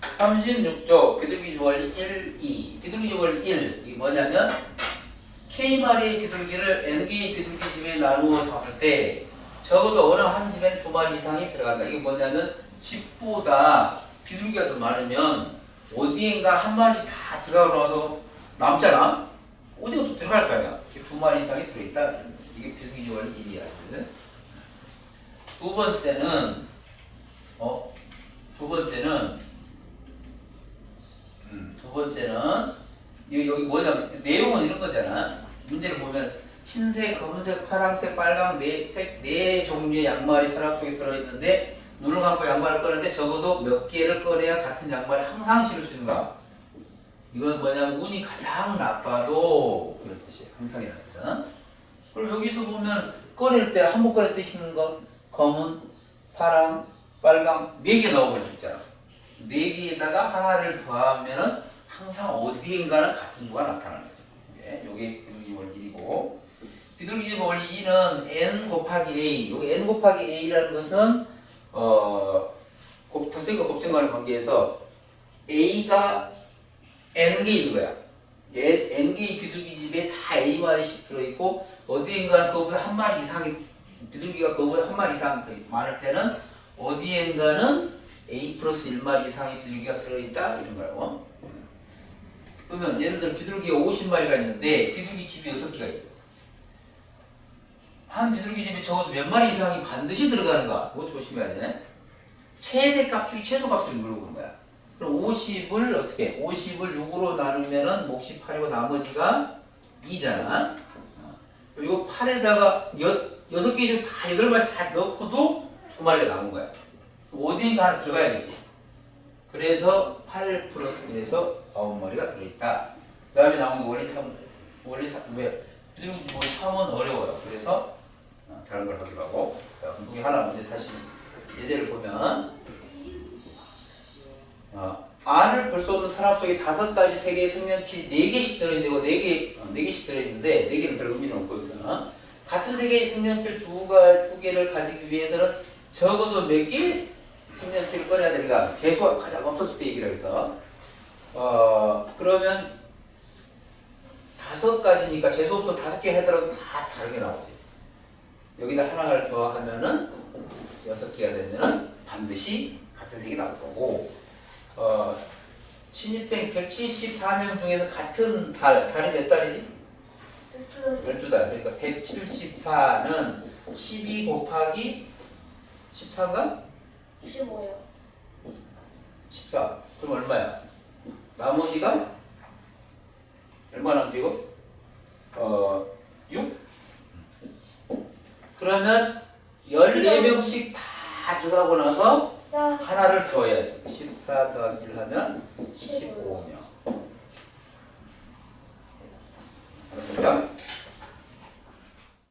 36조 비둘기집 원리 1, 2 비둘기집 원리 1 이게 뭐냐면 K마리의 비둘기를 N개의 비둘기 집에 나누어 담을 때 적어도 어느 한 집엔 두 마리 이상이 들어간다. 이게 뭐냐면 집보다 비둘기가 더 많으면 어디엔가 한 마리씩 다 들어가고 나서 남잖아 어디가 또 들어갈 거야? 두 마리 이상이 들어있다. 이게 비둘기집 원리 1이야. 두 번째는 어? 두 번째는 음, 두 번째는 여기, 뭐냐면 내용은 이런 거잖아. 문제를 보면 흰색, 검은색, 파란색, 빨강 네색 네 종류의 양말이 서랍 속에 들어 있는데 눈을 감고 양말을 꺼낼 때 적어도 몇 개를 꺼내야 같은 양말을 항상 신을 수 있는가? 이건 뭐냐면 운이 가장 나빠도 그런 뜻이에요. 항상이라는 뜻은. 그리고 여기서 보면 꺼낼 때한번 꺼낼 때 신는 건 검은, 파랑, 빨강 네 개 넣어볼 수 있잖아. 네 개에다가 하나를 더하면은 항상 어디인가는 같은 수가 나타나는 거지. 예, 요게 비둘기 원리 1이고 비둘기 원리 2는 n 곱하기 a. 요 n 곱하기 a라는 것은 어 곱, 덧셈과 곱셈과의 관계에서 a가 n 개 있는 거야. n 개의 비둘기 집에 다 a 마리씩 들어있고 어디인가는 그거보다 한 마리 이상이 비둘기가 그거보다 한 마리 이상 더 많을 때는 어디엔가는 a 플러스 1마리 이상의 비둘기가 들어있다 이런 거라고. 그러면 예를 들어 비둘기가 50마리가 있는데 비둘기 집이 6개가 있어. 한 비둘기 집에 적어도 몇 마리 이상이 반드시 들어가는가? 그거 조심해야 되네. 최대 값 중에 최소 값을 물어보는 거야. 그럼 50을 어떻게? 50을 6으로 나누면은 몫이 8이고 나머지가 2잖아. 그리고 8에다가 여, 6개 중에 다 8마리 다 넣고도 두 마리가 남은 거야. 어디인가 하나 들어가야 되지. 그래서 8 플러스 1에서 9마리가 들어있다. 그 다음에 나오는 게 원리 탐, 원리 사, 왜? 원리 탐은 어려워요. 그래서 어, 다른 걸 하기로 하고. 자, 여기 하나 문제 다시 예제를 보면, 어, 알을 볼 수 없는 사람 속에 다섯 가지 세 개의 색연필 네 개씩 들어있는데, 네 개, 어, 네 개씩 들어있는데, 네 개는 별 의미는 없고, 여기서는. 같은 세 개의 색연필 두, 가, 두 개를 가지기 위해서는 적어도 몇 개? 색연필을 꺼내야 되는가? 재수가 가장 없었을 때 얘기를 해서. 어, 그러면 다섯 가지니까 재수 없어 다섯 개 하더라도 다 다르게 나오지. 여기다 하나를 더하면은 여섯 개가 되면은 반드시 같은 색이 나올 거고, 어, 신입생 174명 중에서 같은 달, 달이 몇 달이지? 12달. 그러니까 174는 12 곱하기 14인가? 15요. 14. 그럼 얼마야? 나머지가 얼마 남지고? 어, 6? 그러면 14명씩 다 들어가고 나서 자, 하나를 더해야 돼. 14 더하기 1 하면 15명.